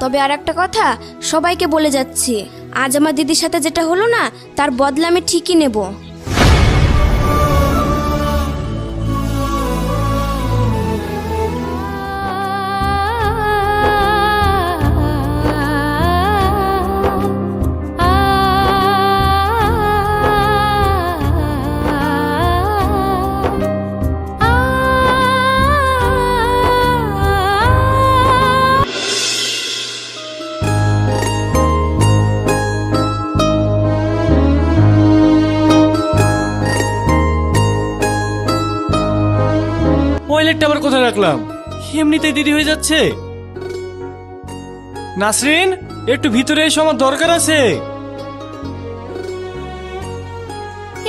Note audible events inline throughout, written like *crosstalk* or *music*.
তবে আর একটা কথা, সবাইকে বলে যাচ্ছি। আজ আমার দিদির সাথে যেটা হলো না, তার বদলা আমি ঠিকই নেব। ওয়ালেটটা আবার কোথায় রাখলাম? এমনিতেই দেরি হয়ে যাচ্ছে। নাসরিন একটু ভিতরে এসো আমার দরকার আছে।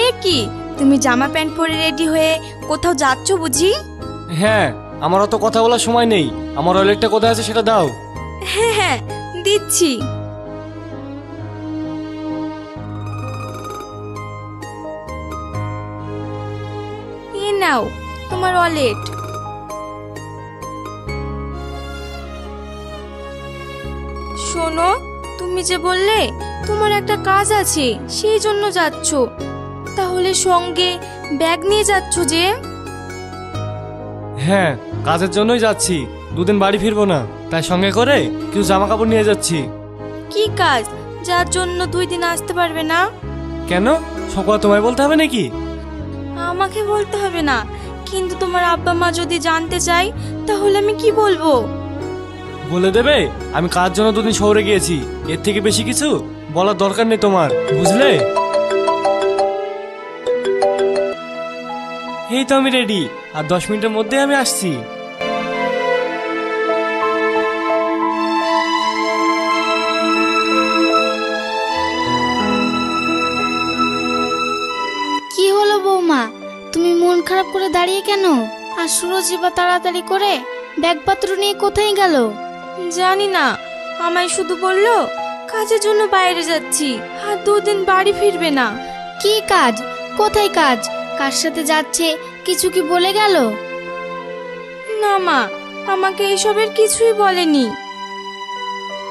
এ কি? তুমি জামা প্যান্ট পরে রেডি হয়ে কোথাও যাচ্ছ বুঝি? হ্যাঁ আমার অত কথা বলার সময় নেই। আমার ওয়ালেটটা কোথায় আছে সেটা দাও। হ্যাঁ হ্যাঁ দিচ্ছি। এ নাও তোমার ওয়ালেট শোনো তুমি যে বললে তোমার একটা কাজ আছে সেই জন্য যাচ্ছ। তাহলে সঙ্গে ব্যাগ নিয়ে যাচ্ছ যে? হ্যাঁ কাজের জন্যই যাচ্ছি। দুদিন বাড়ি ফিরবো না। তাই সঙ্গে করে কিছু জামা কাপড় নিয়ে যাচ্ছি। কি কাজ? যার জন্য দুই দিন আসতে পারবে না? কেন? সকল তোমায় বলতে হবে নাকি? আমাকে বলতে হবে না। কিন্তু তোমার আব্বা মা যদি জানতে চাই তাহলে আমি কি বলব? বলে দেবে? আমি কাজ জন্য দুদিন শহরে গিয়েছি? এর থেকে বেশি কিছু বলার দরকার নেই তোমার, বুঝলে? এই তো আমি রেডি আর দশ মিনিটের মধ্যে আমি আসছি। কি হলো বৌমা? তুমি মন খারাপ করে দাঁড়িয়ে কেন? আর সুরজ এবার তাড়াতাড়ি করে ব্যাগপত্র নিয়ে কোথায় গেল? জানি না আমায় শুধু বলল কাজের জন্য বাইরে যাচ্ছি আর দুদিন বাড়ি ফিরবে না। কি কাজ? কোথায় কাজ? কার সাথে যাচ্ছে? কিছু কি বলে গেল? না মা আমাকে এসবের কিছুই বলেনি।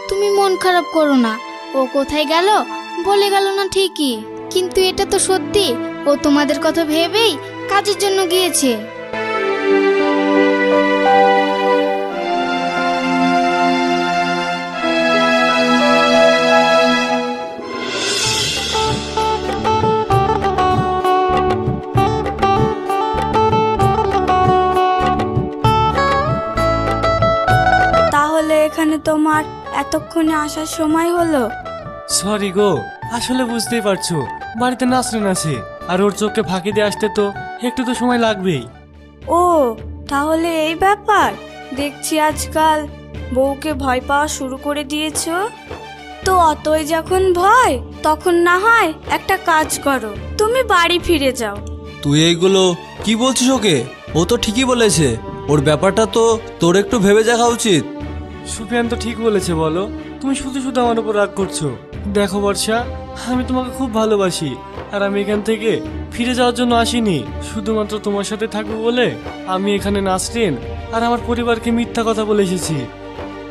তুমি মন খারাপ করো না। ও কোথায় গেল? বলে গেল না ঠিকই। কিন্তু এটা তো সত্যি। ও তোমাদের কথা ভেবেই কাজের জন্য গিয়েছে। এতক্ষণে আসার সময় হলো? সরি গো আসলে বুঝতেই পারছ বাড়িতে নাচরেন আছে আর ওর চোখকে ফাঁকি দিয়ে আসতে তো একটু তো সময় লাগবেই। ও তাহলে এই ব্যাপার? দেখছি আজকাল বউকে ভয় পাওয়া শুরু করে দিয়েছ। তো অতই যখন ভয় তখন না হয় একটা কাজ করো তুমি বাড়ি ফিরে যাও। তুই এইগুলো কি বলছিস ওকে? ও তো ঠিকই বলেছে ওর ব্যাপারটা তো তোর একটু ভেবে দেখা উচিত। সুফিয়ান তো ঠিক বলেছে বলো। তুমি শুধু শুধু আমার উপর রাগ করছ। দেখো বর্ষা আমি তোমাকে খুব ভালোবাসি আর আমি এখান থেকে ফিরে যাওয়ার জন্য আসিনি। শুধুমাত্র তোমার সাথে থাকব বলে আমি এখানে নাসরিন আর আমার পরিবারকে মিথ্যা কথা বলে এসেছি।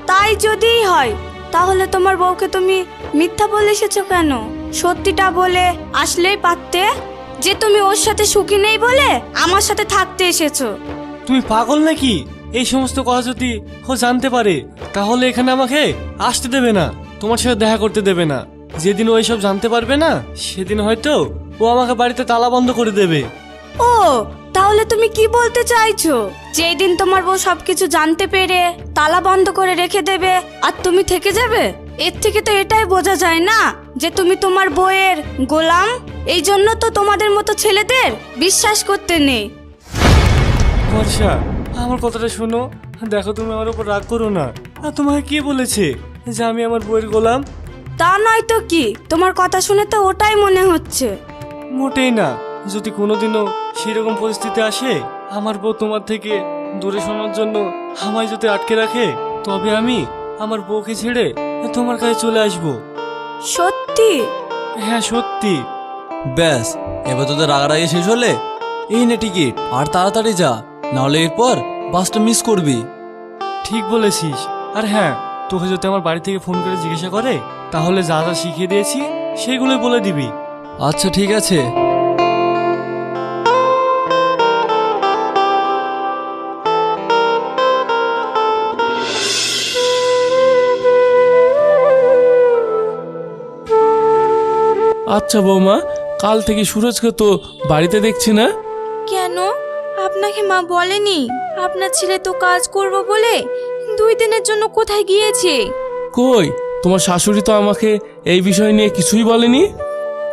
তাই যদি হয় তাহলে তোমার বউকে তুমি মিথ্যা বলে এসেছ কেন? সত্যিটা বলে আসলেই পারতে? যে তুমি ওর সাথে সুখী নেই বলে আমার সাথে থাকতে এসেছ। তুমি পাগল নাকি? এই সমস্ত কথা যদি ও জানতে পারে তাহলে এখানে আমাকে আসতে দেবে না তোমার সাথে দেখা করতে দেবে না। যেদিন ও এসব জানতে পারবে না সেদিন হয়তো ও আমাকে বাড়িতে তালা বন্ধ করে দেবে। ও তাহলে তুমি কি বলতে চাইছো? যেই দিন তোমার বউ সবকিছু জানতে পেরে তালা বন্ধ করে রেখে দেবে আর তুমি থেকে যাবে? এর থেকে তো এটাই বোঝা যায় না যে তুমি তোমার বউয়ের গোলাম। এই জন্য তো তোমাদের মতো ছেলেদের বিশ্বাস করতে নেই। বর্ষা আমার কথাটা শোনো। দেখো তুমি আমার উপর রাগ করো না। আর তোমাকে কে বলেছে যে আমি আমার বইয়ের গোলাম? তা নয় তো কি? তোমার কথা শুনে তো ওটাই মনে হচ্ছে। মোটেই না। যদি কোনোদিনও সেরকম পরিস্থিতি আসে আমার বউ তোমার থেকে দূরে শোনার জন্য আমায় যদি আটকে রাখে তবে আমি আমার বউকে ছেড়ে তোমার কাছে চলে আসব। সত্যি? হ্যাঁ সত্যি। ব্যাস এবার তোদের রাগারাগি শেষ হলে এই নে টিকিট আর তাড়াতাড়ি যা। নাহলে এরপর বাসটা মিস করবি। ঠিক বলেছিস। আর হ্যাঁ তোকে যদি আমার বাড়ি থেকে ফোন করে জিজ্ঞাসা করে তাহলে যা যা শিখিয়ে দিয়েছি সেগুলোই বলে দিবি। আচ্ছা ঠিক আছে। আচ্ছা বৌমা কাল থেকে সুরজকে তো বাড়িতে দেখছি না। কেন? আপনাকে মা বলেনি? আপনার ছেলে তো কাজ করব বলে দুই দিনের জন্য কোথায় গিয়েছে? কই? তোমার শাশুড়ি তো আমাকে এই বিষয় নিয়ে কিছুই বলেনি?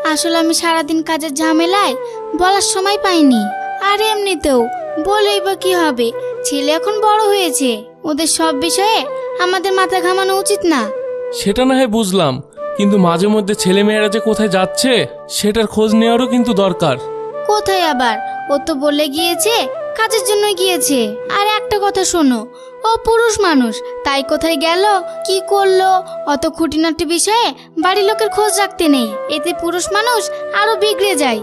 আসলে আমি সারাদিন কাজের ঝামেলায় বলার সময় পাইনি। আর এমনিতেও বলেই বা কি হবে? ছেলে এখন বড় হয়েছে। ওদের সব বিষয়ে আমাদের মাথা ঘামানো উচিত না। সেটা না হয় বুঝলাম কিন্তু মাঝে মধ্যে ছেলে মেয়েরা যে কোথায় যাচ্ছে সেটার খোঁজ নেওয়ারও কিন্তু দরকার। কোথায় আবার? ও তো বলে গিয়েছে, কাজের জন্য গিয়েছে। আর একটা কথা শোনো, ও পুরুষ মানুষ, তাই কোথায় গেল, কি করল, অত খুঁটিনাটি বিষয়ে বাড়ির লোকের খোঁজ রাখতে নেই। এতে পুরুষ মানুষ আরও বিগড়ে যায়।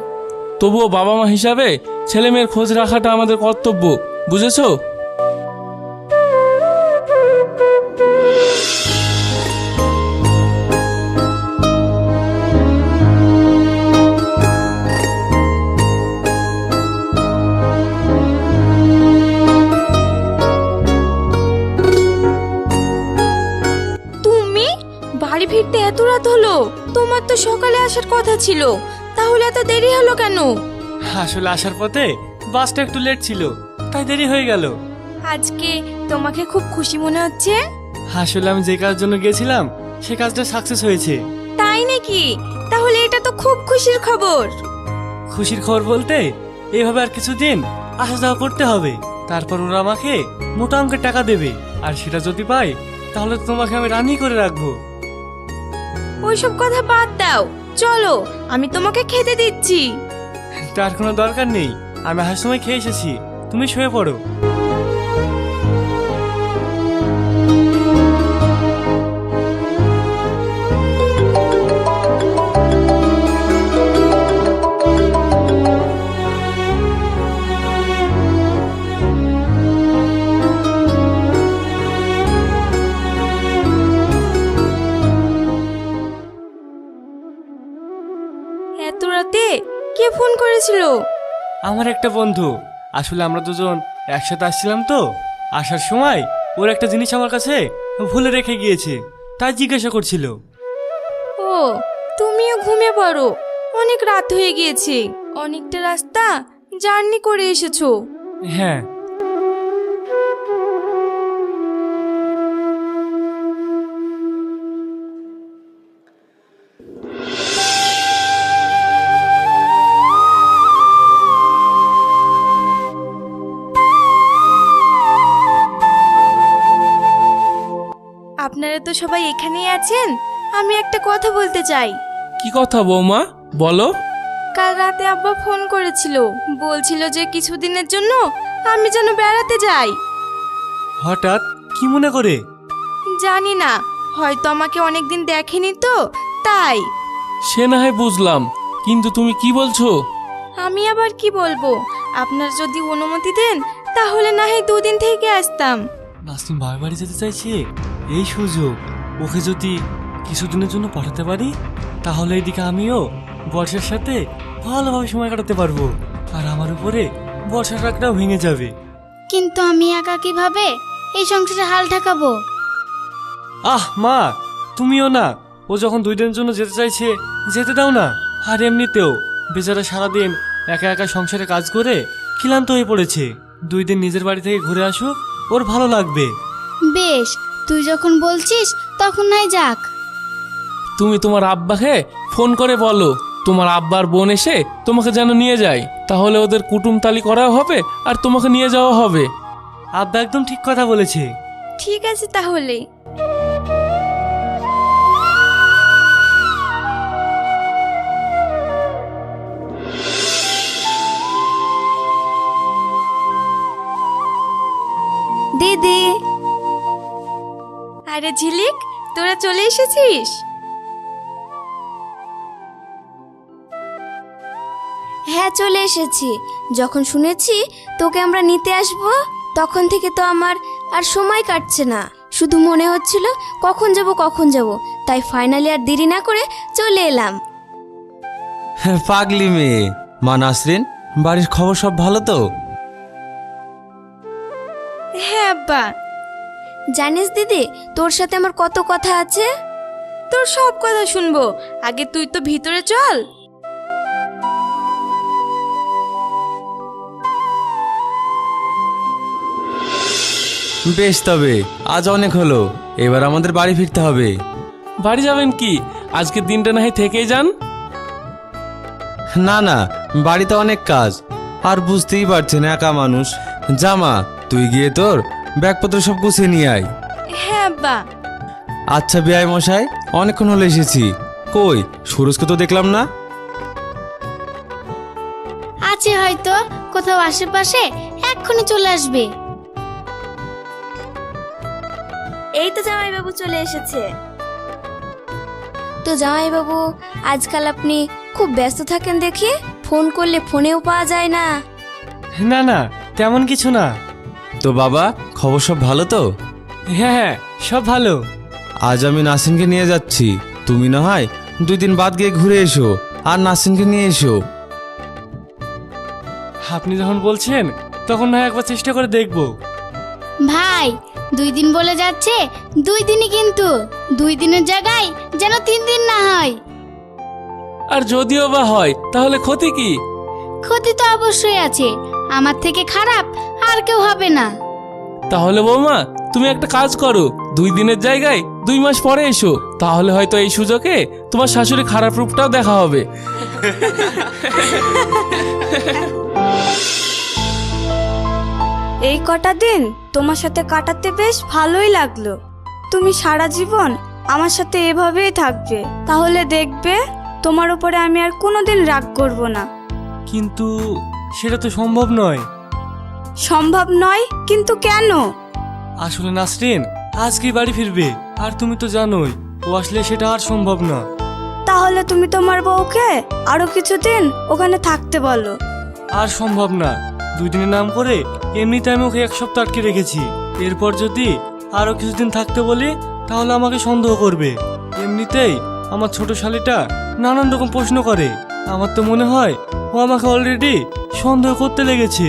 তবুও বাবা মা হিসাবে ছেলে মেয়ের খোঁজ রাখাটা আমাদের কর্তব্য, বুঝেছ? ছিল। তাহলে এত দেরি হলো কেন? আসলে আসার পথে বাসটা একটু লেট ছিল তাই দেরি হয়ে গেল। আজকে তোমাকে খুব খুশি মনে হচ্ছে? আসলে আমি যে কাজের জন্য গিয়েছিলাম সে কাজটা সাকসেস হয়েছে। তাই নাকি? তাহলে এটা তো খুব খুশির খবর। খুশির খবর বলতে এইভাবে আর কিছুদিন আসা যাওয়া করতে হবে। তারপর ওরা আমাকে মোটা অঙ্কের টাকা দেবে আর সেটা যদি পাই তাহলে তোমাকে আমি রানি করে রাখব। ওইসব কথা বাদ দাও। চলো, আমি তোমাকে খেতে দিচ্ছি। তার কোনো দরকার নেই। আমি সময় খেয়ে এসেছি। তুমি শুয়ে পড়ো। করেছিল আমার একটা বন্ধু। আসলে আমরা দুজন একসাথে আসছিলাম তো। আসার সময় ওর একটা জিনিস আমার কাছে ভুলে রেখে গিয়েছে তাই জিজ্ঞাসা করছিল। ও তুমিও ঘুমিয়ে পড়ো। অনেক রাত হয়ে গিয়েছে। অনেকটা রাস্তা জার্নি করে এসেছ। হ্যাঁ সবাই এখানেই আছেন? আমি একটা কথা বলতে চাই। কি কথা বৌমা? বলো। কাল রাতে আব্বা ফোন করেছিল। বলছিল যে কিছুদিনের জন্য আমি যেন বেড়াতে যাই। হঠাৎ? কি মনে করে? জানি না। হয়তো আমাকে অনেকদিন দেখেনি তো তাই। সে না হয় বুঝলাম। কিন্তু তুমি কি বলছো? আমি আবার কি বলব? আপনার যদি অনুমতি দেন তাহলে না হয় দুদিন থেকে আসতাম। নাসরিন বাবার বাড়ি যেতে চাইছে? এই সুযোগ। ওকে যদি কিছুদিনের জন্য পাঠাতে পারি তাহলে এইদিকে আমিও বর্ষার সাথে ভালোভাবে সময় কাটাতে পারব। আর আমার উপরে বর্ষার রাগটাও ভেঙে যাবে। কিন্তু আমি একা কীভাবে এই সংসারে হাল ঠেকাবো? আহ মা তুমিও না। ও যখন দুই দিনের জন্য যেতে চাইছে যেতে দাও না। আর এমনিতেও বেচারা সারাদিন একা একা সংসারে কাজ করে ক্লান্ত হয়ে পড়েছে। দুই দিন নিজের বাড়ি থেকে ঘুরে আসুক ওর ভালো লাগবে। বেশ তুই যখন বলছিস তখন নাই যাক। তুমি তোমার আব্বাকে ফোন করে বলো তোমার আব্বার বোন এসে তোমাকে যেন নিয়ে যায়। তাহলে ওদের কুটুম তালি করাও হবে আর তোমাকে নিয়ে যাওয়া হবে। আব্বা একদম ঠিক কথা বলেছে। ঠিক আছে তাহলে। দিদি। আরে ঝিলিক তোরা চলে এসেছিস? হ্যাঁ চলে এসেছি। যখন শুনেছি তোকে আমরা নিতে আসব তখন থেকে তো আমার আর সময় কাটছে না। শুধু মনে হচ্ছিল কখন যাব কখন যাব। তাই ফাইনালি আর দেরি না করে চলে এলাম। পাগলি মেয়ে। মা নাসরিন বাড়ির খবর সব ভালো তো? হ্যাঁ আব্বা। জানিস দিদি তোর সাথে আমার কত কথা আছে? তোর সব কথা শুনব। আগে তুই তো ভিতরে চল। বেশ তবে আজ অনেক হলো। এবার আমাদের বাড়ি ফিরতে হবে। বাড়ি যাবেন কি? আজকের দিনটা না হয় থেকেই যান? না না বাড়িতে অনেক কাজ। আর বুঝতেই পারছেন একা মানুষ। জামা তুই গিয়ে তোর ব্যাগপত্র সব গুছিয়ে নিয়ে আয়। হ্যাঁ আব্বা। আচ্ছা বিআই মশাই অনেকক্ষণ হলো এসেছি। কই সুরজকে তো দেখলাম না? আছে হয়তো কোথাও আশেপাশে এক্ষুনি চলে আসবে। এই তো জামাইবাবু চলে এসেছে। তো জামাইবাবু আজকাল আপনি খুব ব্যস্ত থাকেন দেখি ফোন করলে ফোনেও পাওয়া যায় না। না না তেমন কিছু না। তো বাবা খবর সব ভালো তো? হ্যাঁ হ্যাঁ সব ভালো। আজ আমি নাসিনকে নিয়ে যাচ্ছি। তুমি না হয় দুই দিন বাদ গিয়ে ঘুরে এসো আর নাসিনকে নিয়ে এসো। আপনি যখন বলছেন তখন না হয় একবার চেষ্টা করে দেখব। ভাই দুই দিন বলে যাচ্ছে দুই দিনই কিন্তু। দুই দিনের জায়গায় যেন তিন দিন না হয়। আর যদিও বা হয় তাহলে ক্ষতি কি? ক্ষতি তো অবশ্যই আছে। আমার থেকে খারাপ আর কেউ হবে না। তাহলে বৌমা তুমি একটা কাজ করো। দুই দিনের জায়গায় দুই মাস পরে এসো। তাহলে হয়তো এই সুযোগে তোমার শাশুড়ি খারাপ রূপটাও দেখা হবে। এই কটা দিন তোমার সাথে কাটাতে বেশ ভালোই লাগল। তুমি সারা জীবন আমার সাথে এভাবেই থাকবে। তাহলে দেখবে তোমার উপরে আমি আর কোনোদিন রাগ করব না। কিন্তু সেটা তো সম্ভব নয়। সম্ভব নয় কিন্তু কেন? আসলে নাসরিন আজকেই বাড়ি ফিরবে আর তুমি তো জানোই ও আসলে সেটা আর সম্ভব না। তাহলে তুমি তোমার বউকে আরও কিছুদিন ওখানে থাকতে বলো। আর সম্ভব না দুই দিনের নাম করে এমনিতে আমি ওকে এক সপ্তাহ আটকে রেখেছি। এরপর যদি আরও কিছুদিন থাকতে বলি তাহলে আমাকে সন্দেহ করবে। এমনিতেই আমার ছোট শালিটা নানান রকম প্রশ্ন করে। আমার তো মনে হয় ও আমাকে অলরেডি সন্দেহ করতে লেগেছে।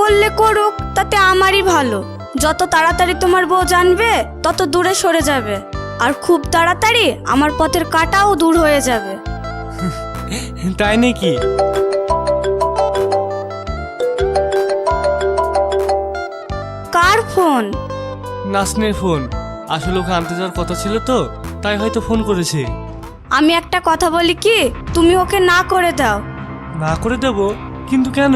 করলে করুক তাতে আমারই ভালো। যত তাড়াতাড়ি তোমার বউ জানবে তত দূরে সরে যাবে। আর খুব তাড়াতাড়ি আমার পথের কাটাও দূর হয়ে যাবে। *laughs* তাই নাকি? কার ফোন? নাসনের ফোন। আসলে ওকে আনতে যাওয়ার কথা ছিল তো তাই হয়তো ফোন করেছে। আমি একটা কথা বলি কি তুমি ওকে না করে দাও। না করে দেব? কিন্তু কেন?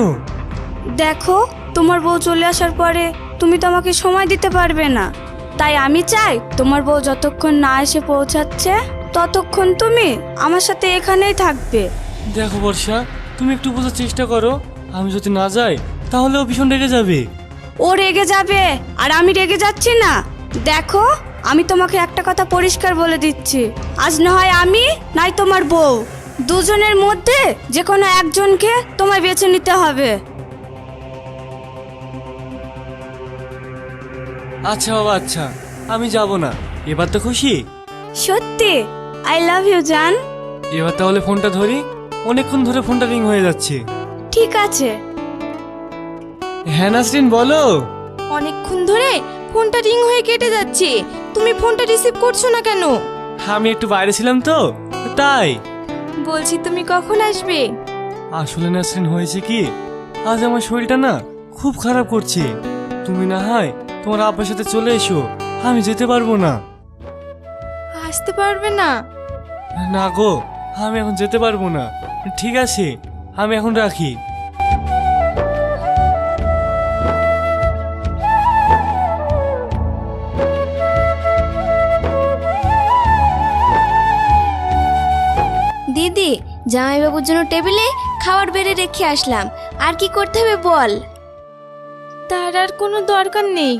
দেখো তোমার বউ চলে আসার পরে তুমি তো আমাকে সময় দিতে পারবে না। তাই আমি চাই তোমার বউ যতক্ষণ না এসে পৌঁছাচ্ছে ততক্ষণ তুমি আমার সাথে এখানেই থাকবে। দেখো বর্ষা তুমি একটু বোঝার চেষ্টা করো। আমি যদি না যাই তাহলে ও ভীষণ রেগে যাবে। ও রেগে যাবে আর আমি রেগে যাচ্ছি না। দেখো আমি তোমাকে একটা কথা পরিষ্কার বলে দিচ্ছি। আজ না হয় আমি নাই তোমার বউ। দুজনের মধ্যে যে কোনো একজনকে তোমায় বেছে নিতে হবে। আচ্ছা বাবা আচ্ছা। আমি যাব না। এবার তো খুশি? সত্যি? আই লাভ ইউ জান। এবার তাহলে ফোনটা ধরি। অনেকক্ষণ ধরে ফোনটা রিং হয়ে যাচ্ছে। ঠিক আছে। হ্যাঁ নাসরিন বলো। অনেকক্ষণ ধরে ফোনটা রিং হয়ে কেটে যাচ্ছে। তুমি ফোনটা রিসিভ করছ না কেন? আমি একটু বাইরে ছিলাম তো তাই। বলছি তুমি কখন আসবে? আসলে নাসরিন হয়েছে কি? আজ আমার শরীরটা না খুব খারাপ করছে। তুমি না হয় তোমার আব্বার সাথে চলে এসো। আমি যেতে পারব না। আসতে পারবে না। না গো আমি এখন যেতে পারব না। ঠিক আছে আমি এখন রাখি। দিদি জামাইবাবুর জন্য টেবিলে খাবার বেড়ে রেখে আসলাম। আর কি করতে হবে বল? তার আর কোনো দরকার নেই।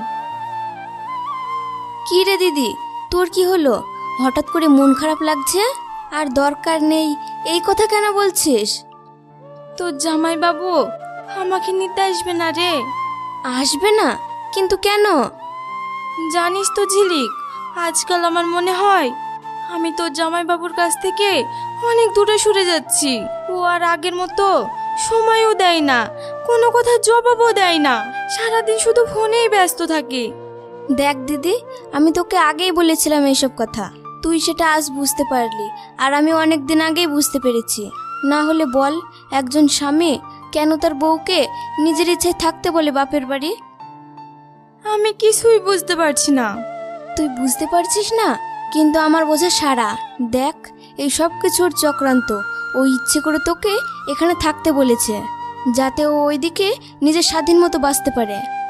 কি রে দিদি? তোর কি হলো? হঠাৎ করে মন খারাপ লাগছে? আর দরকার নেই এই কথা কেন বলছিস? তোর জামাই বাবু আমাকে নিতে আসবে না রে। আসবে না? কিন্তু কেন? জানিস তো ঝিলিক আজকাল আমার মনে হয় আমি তোর জামাইবাবুর কাছ থেকে অনেক দূরে সরে যাচ্ছি। ও আর আগের মতো সময়ও দেয় না কোনো কথা জবাবও দেয় না। সারাদিন শুধু ফোনেই ব্যস্ত থাকে। দেখ দিদি আমি তোকে আগেই বলেছিলাম এইসব কথা। তুই সেটা আজ বুঝতে পারলি আর আমি অনেক দিন আগেই বুঝতে পেরেছি। না হলে বল একজন স্বামী কেন তার বউকে নিজের ইচ্ছায় থাকতে বলে বাপের বাড়ি? আমি কিছুই বুঝতে পারছি না। তুই বুঝতে পারছিস না? কিন্তু আমার বোঝা সারা। দেখ এই সব কিছুর চক্রান্ত। ও ইচ্ছে করে তোকে এখানে থাকতে বলেছে যাতে ও ওইদিকে নিজের স্বাধীন মতো বাঁচতে পারে।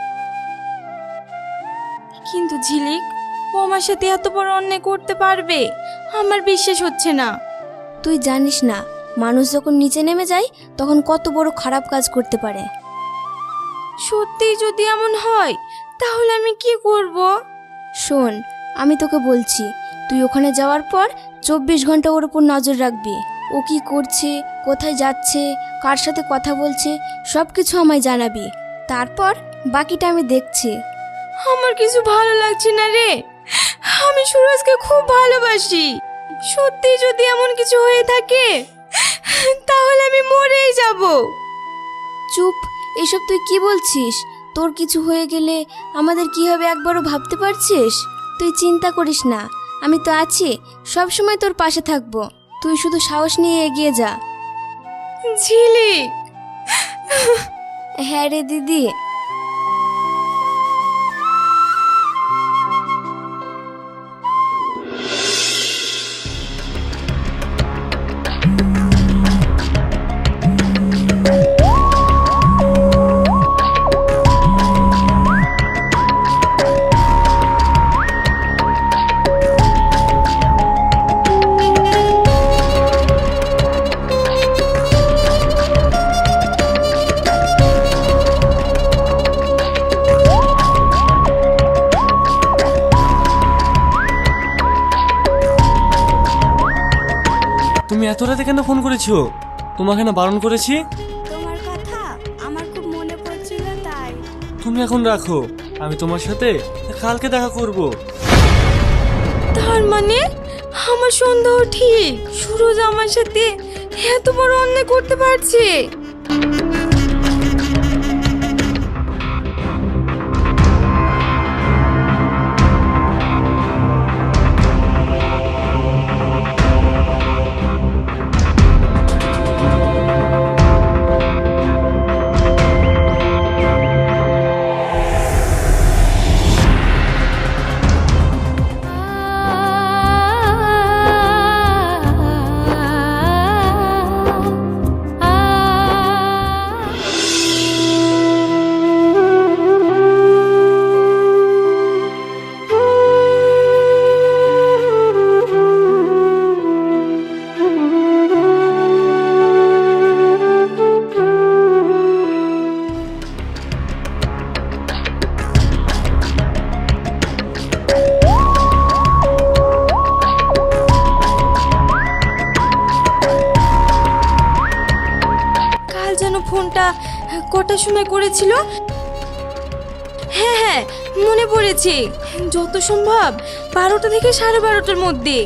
কিন্তু ঝিলিক ও আমার সাথে এত বড় অন্যায় করতে পারবে? আমার বিশ্বাস হচ্ছে না। তুই জানিস না মানুষ যখন নিচে নেমে যায় তখন কত বড় খারাপ কাজ করতে পারে। সত্যিই যদি এমন হয় তাহলে আমি কি করব? শোন আমি তোকে বলছি তুই ওখানে যাওয়ার পর চব্বিশ ঘণ্টা ওর উপর নজর রাখবি। ও কি করছে কোথায় যাচ্ছে কার সাথে কথা বলছে সব কিছু আমায় জানাবি। তারপর বাকিটা আমি দেখছি। আমার কিছু ভালো লাগছে না রে। আমি সুরজকে খুব ভালোবাসি। সত্যি যদি এমন কিছু হয়ে থাকে তাহলে আমি মরেই যাব। চুপ এসব তুই কি বলছিস? তোর কিছু হয়ে গেলে আমাদের কি হবে একবারও ভাবতে পারছিস? তুই চিন্তা করিস না আমি তো আছি সব সময় তোর পাশে থাকব। তুই শুধু সাহস নিয়ে এগিয়ে যা। ঝিলিক! হ্যাঁ রে দিদি। করেছ তোমাকে না বারণ করেছি? তোমার কথা আমার খুব মনে পড়ছিল তাই। তুমি এখন রাখো আমি তোমার সাথে কালকে দেখা করব। তার মানে? আমার সন্দেহ ঠিক। সুরজ আমার সাথে এত বড় অন্যায় করতে পারছে। কটার সময় করেছিল? হ্যাঁ হ্যাঁ মনে পড়েছে। যত সম্ভব বারোটা থেকে সাড়ে বারোটার মধ্যে।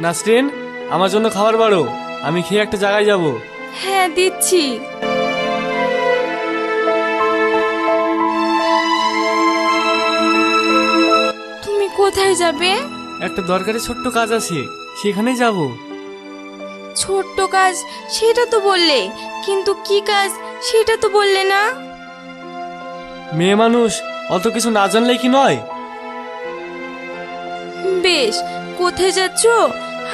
নাসরিন আমার জন্য খাবার বাড়ো। আমি খেয়ে একটা জায়গায় যাব। হ্যাঁ দিচ্ছি। তুমি কোথায় যাবে? একটা দরকারি ছোট্ট কাজ আছে সেখানেই যাব। ছোট্ট কাজ? সেটা তো বললে। কিন্তু কি কাজ? সেটা তো বললে না। মেয়ে মানুষ অত কিছু না জানলে কি নয়? বেশ কোথায় যাচ্ছ?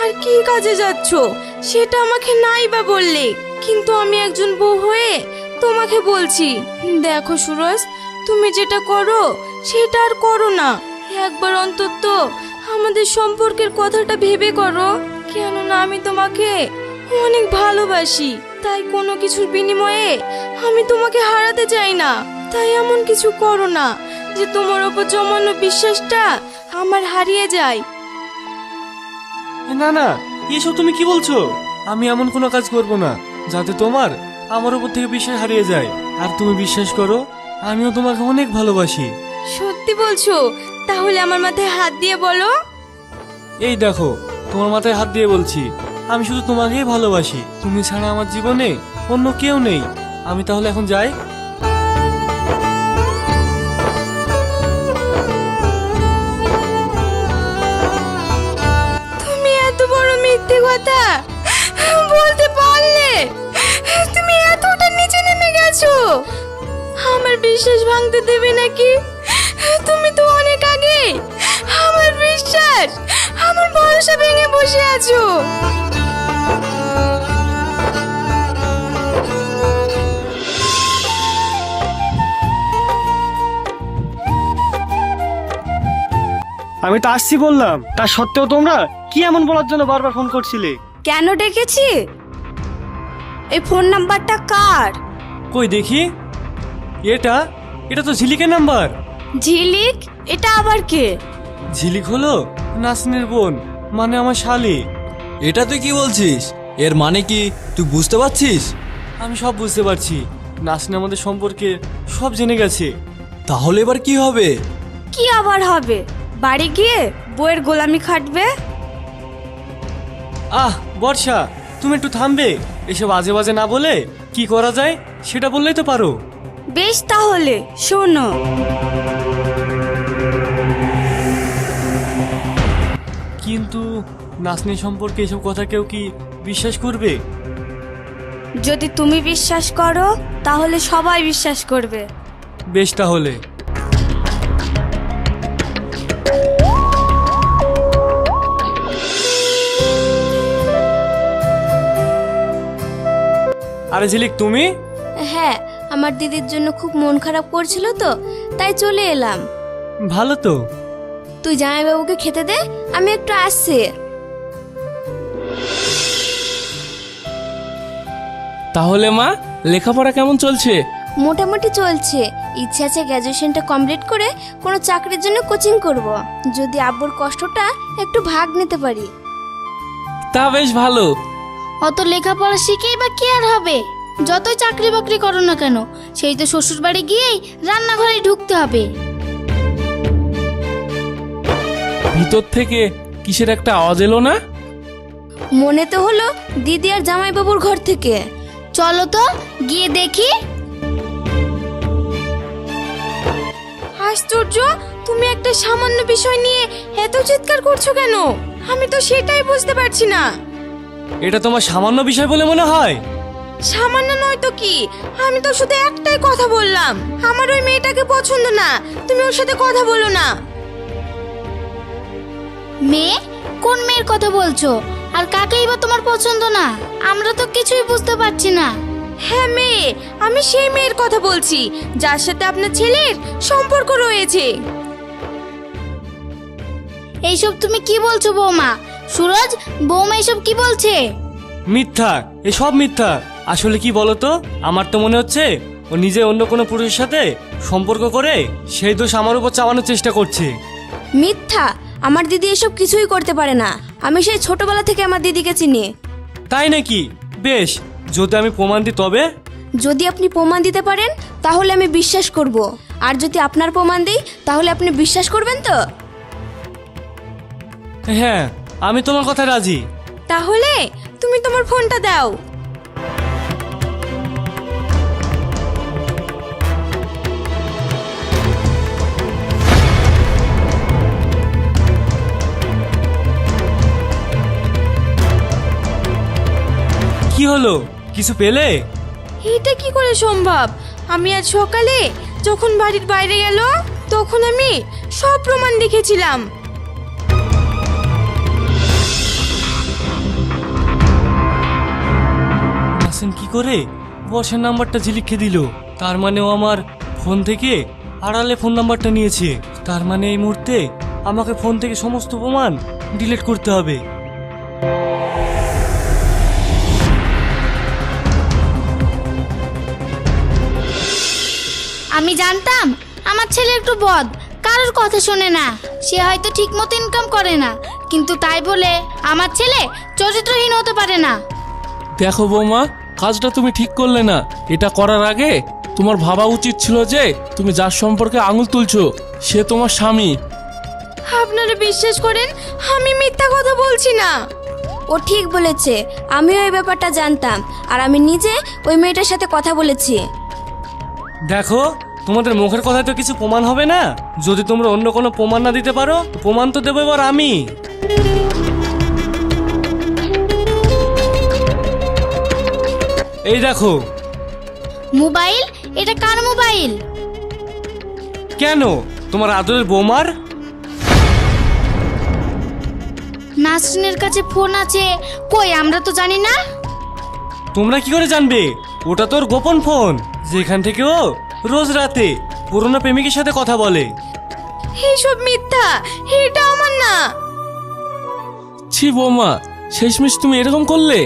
আর কি কাজে যাচ্ছ? সেটা আমাকে নাই বা বললে। কিন্তু আমি একজন বউ হয়ে তোমাকে বলছি। দেখো সুরজ, তুমি যেটা করো, সেটা আর করো না। একবার অন্তত আমাদের সম্পর্কের কথাটা ভেবে করো। কেননা আমি তোমাকে অনেক ভালোবাসি। তাই কোনো কিছুর বিনিময়ে আমি তোমাকে হারাতে চাই না। তাই এমন কিছু করো না যে তোমার ওপর জমানো বিশ্বাসটা আমার হারিয়ে যায়। না না এসব তুমি কি বলছো? আমি এমন কোনো কাজ করব না যাতে তোমার আমার উপর থেকে বিশ্বাস হারিয়ে যায়। আর তুমি বিশ্বাস করো আমিও তোমাকে অনেক ভালোবাসি। সত্যি বলছো? তাহলে আমার মাথায় হাত দিয়ে বলো। এই দেখো তোমার মাথায় হাত দিয়ে বলছি আমি শুধু তোমাকেই ভালোবাসি। তুমি ছাড়া আমার জীবনে অন্য কেউ নেই। আমি তাহলে এখন যাই? বিশ্বাস ভাঙতে দেবে নাকি? তুমি তো অনেক আগে আমার বিশ্বাস আমার ভরসা ভেঙে বসে আছো। আমি তো আসছি বললাম তা সত্ত্বেও তোমরা কি এমন বলার জন্য বারবার ফোন করছিলে? কেন ডেকেছি? এই ফোন নাম্বারটা কার? কই দেখি? এটা? এটা তো ঝিলিকের নাম্বার। ঝিলিক? এটা আবার কে? ঝিলিক হলো নাসিনের বোন মানে আমার শালি। এটা তুই কি বলছিস? এর মানে কি তুই বুঝতে পারছিস? আমি সব বুঝতে পারছি। নাসিন আমাদের সম্পর্কে সব জেনে গেছে। তাহলে এবার কি হবে? কি আবার হবে? বাড়ি গিয়ে বইয়ের গোলামি খাটবে? আহ বর্ষা তুমি একটু থামবে। এসব আজে বাজে না বলে কি করা যায় সেটা বললেই তো পারো। বেশ তাহলে শোনো। কিন্তু নাসনি সম্পর্কে এসব কথা কেউ কি বিশ্বাস করবে? যদি তুমি বিশ্বাস করো তাহলে সবাই বিশ্বাস করবে। বেশ তাহলে। আরে ঝিলিক তুমি? আমার দিদির জন্য খুব মন খারাপ করছিল তো তাই চলে এলাম। ভালো তো। তুই জামাইবাবুকে খেতে দে আমি একটু আসছি। তাহলে মা লেখাপড়া কেমন চলছে? মোটামুটি চলছে। ইচ্ছে আছে গ্র্যাজুয়েশনটা কমপ্লিট করে কোনো চাকরির জন্য কোচিং করব। যদি আব্বুর কষ্টটা একটু ভাগ নিতে পারি। তা বেশ ভালো। অত লেখাপড়া শিখেই বা কি আর হবে? যতই চাকরি বাকরি করো না কেন সেই তো শ্বশুর বাড়ি গিয়েই রান্নাঘরে ঢুকতে হবে। ভিতর থেকে কিসের একটা আওয়াজ এলো না? মনে তো হলো দিদি আর জামাইবাবুর ঘর থেকে। চলো তো গিয়ে দেখি। আশ্চর্য তুমি একটা সামান্য বিষয় নিয়ে এত চিৎকার করছ কেন? আমি তো সেটাই বুঝতে পারছি না। এটা তোমার সামান্য বিষয় বলে মনে হয়? সামান্য নয় তো কি? আমি তো শুধু একটাই কথা বললাম। আমার ওই মেয়েটাকে পছন্দ না। তুমি ওর সাথে কথা বলো না। মেয়ে? কোন মেয়ের কথা বলছো? আর কাকেই বা তোমার পছন্দ না? আমরা তো কিছুই বুঝতে পারছি না। হ্যাঁ মেয়ে আমি সেই মেয়ের কথা বলছি। যার সাথে আপনার ছেলের সম্পর্ক রয়েছে। এইসব তুমি কি বলছো বৌমা? সুরজ বৌমা এইসব কি বলছে? মিথ্যা এসব মিথ্যা। আসলে কি বলতো? আমার তো মনে হচ্ছে ও নিজে অন্য কোনো পুরুষের সাথে সম্পর্ক করে সেই দোষ আমার উপর চাওয়ানোর চেষ্টা করছে। মিথ্যা! আমার দিদি এসব কিছুই করতে পারে না। আমি সেই ছোটবেলা থেকে আমার দিদিকে চিনি। তাই নাকি? বেশ যদি আমি প্রমাণ দিই তবে? যদি আপনি প্রমাণ দিতে পারেন তাহলে আমি বিশ্বাস করব। আর যদি আপনার প্রমাণ দিই তাহলে আপনি বিশ্বাস করবেন তো? হ্যাঁ আমি তোমার কথা রাজি। তাহলে তুমি তোমার ফোনটা দাও। হলো? কিছু পেলে? এটা কি করে সম্ভব? আমি আজ সকালে যখন বাড়ির বাইরে গেল তখন আমি সব প্রমাণ দেখেছিলাম। হাসিন কি করে? বর্ষার নাম্বারটা ঝিলিখে দিল তার মানে ও আমার ফোন থেকে আড়ালে ফোন নাম্বারটা নিয়েছে। তার মানে এই মুহূর্তে আমাকে ফোন থেকে সমস্ত প্রমাণ ডিলিট করতে হবে। আমি জানতাম আমার ছেলে একটু বদ কারোর কথা শোনে না। সে হয়তো ঠিক মতো ইনকাম করে না কিন্তু তাই বলে আমার ছেলে চরিত্রহীন হতে পারে না। দেখো বৌমা কাজটা তুমি ঠিক করলে না। এটা করার আগে তোমার ভাবা উচিত ছিল যে তুমি যার সম্পর্কে আঙুল তুলছো সে তোমার স্বামী। আপনারা বিশ্বাস করেন আমি মিথ্যা কথা বলছি না। ও ঠিক বলেছে আমিও এই ব্যাপারটা জানতাম আর আমি নিজে ওই মেয়েটার সাথে কথা বলেছি। দেখো তোমাদের মুখের কথায় তো কিছু প্রমাণ হবে না? যদি তোমরা অন্য কোনো প্রমাণ না দিতে পারো প্রমাণ তো দেবো এবার আমি। এই দেখো। মোবাইল? এটা কার মোবাইল? কেন? তোমার আদরের বৌমার? নাসরিনের কাছে ফোন আছে। কই আমরা তো জানি না? তোমরা কি করে জানবে? ওটা তোর গোপন ফোন। যেখান থেকে ও রোজ রাতে পুরনো প্রেমিকের সাথে কথা বলে। এইসব মিথ্যা এটা আমার না। ছি বৌমা শেষমেশ তুমি এরকম করলে?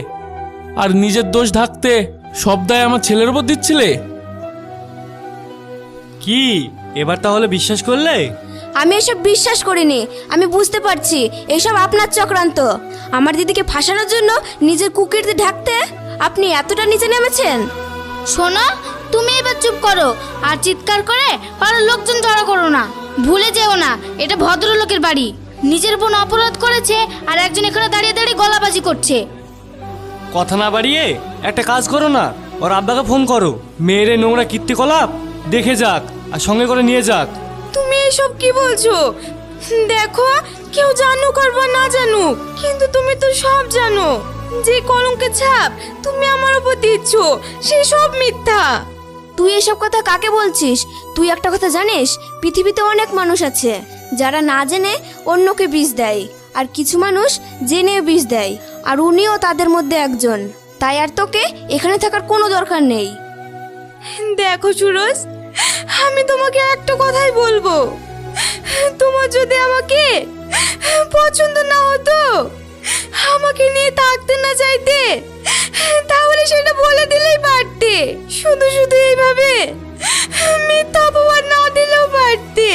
আর নিজের দোষ ঢাকতে সব দায় আমার ছেলের উপর দিচ্ছিলে? কি এবার তাহলে বিশ্বাস করলে? আমি এসব বিশ্বাস করিনি আমি বুঝতে পারছি এসব আপনার চক্রান্ত। আমার দিদিকে ফাঁসানোর জন্য নিজের কুকিরতে ঢাকতে আপনি এতটা নিচে নেমেছেন? শোনো তুমি এবার চুপ করো। আর চিৎকার করে পাড়ার লোকজন জড়ো করো না। ভুলে যেও না এটা ভদ্রলোকের বাড়ি। নিজের বোন অপরাধ করেছে আর একজন এখানে দাঁড়িয়ে দাঁড়িয়ে গলাবাজি করছে। কথা না বাড়িয়ে একটা কাজ করো না ওর আব্বাকে ফোন করো। মেয়েরে নোংরা কীর্তিকলাপ দেখে যাক আর সঙ্গে করে নিয়ে যাক। তুমি এসব কি বলছো? দেখো কেউ জানুক আর বা না জানুক কিন্তু তুমি তো সব জানো। যে কলঙ্কের ছাপ তুমি আমার উপর দিচ্ছ সে সব মিথ্যা। তুই এসব কথা কাকে বলছিস? তুই একটা কথা জানিস? পৃথিবীতে অনেক মানুষ আছে, যারা না জেনে অন্যকে বিষ দেয়, আর কিছু মানুষ জেনে বিষ দেয়, আর উনিও তাদের মধ্যে একজন। তাই আর তোকে এখানে থাকার কোনো দরকার নেই। দেখো সুরজ, আমি তোমাকে একটা কথাই বলব। তোমার যদি আমাকে পছন্দ না হতো আমাকে নিয়ে থাকতে না চাইতে তাহলে সেটা বলে দিলেই পারতে। শুধু শুধু এইভাবে মিথ্যা অপবাদ না দিলেও পারতে।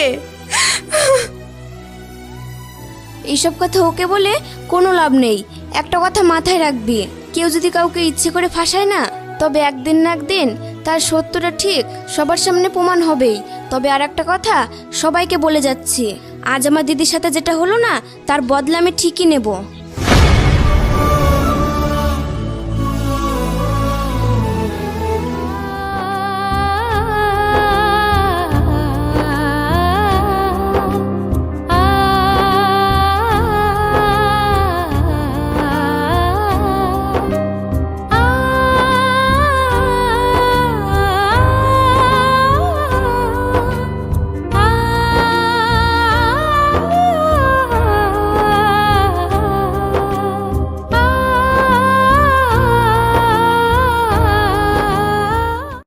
এইসব কথা ওকে বলে কোনো লাভ নেই। একটা কথা মাথায় রাখবি, কেউ যদি কাউকে ইচ্ছে করে ফাঁসায় না, তবে একদিন না একদিন তার সত্যটা ঠিক সবার সামনে প্রমাণ হবেই। তবে আর একটা কথা, সবাইকে বলে যাচ্ছি, আজ আমার দিদির সাথে যেটা হলো না, তার বদলা আমি ঠিকই নেব।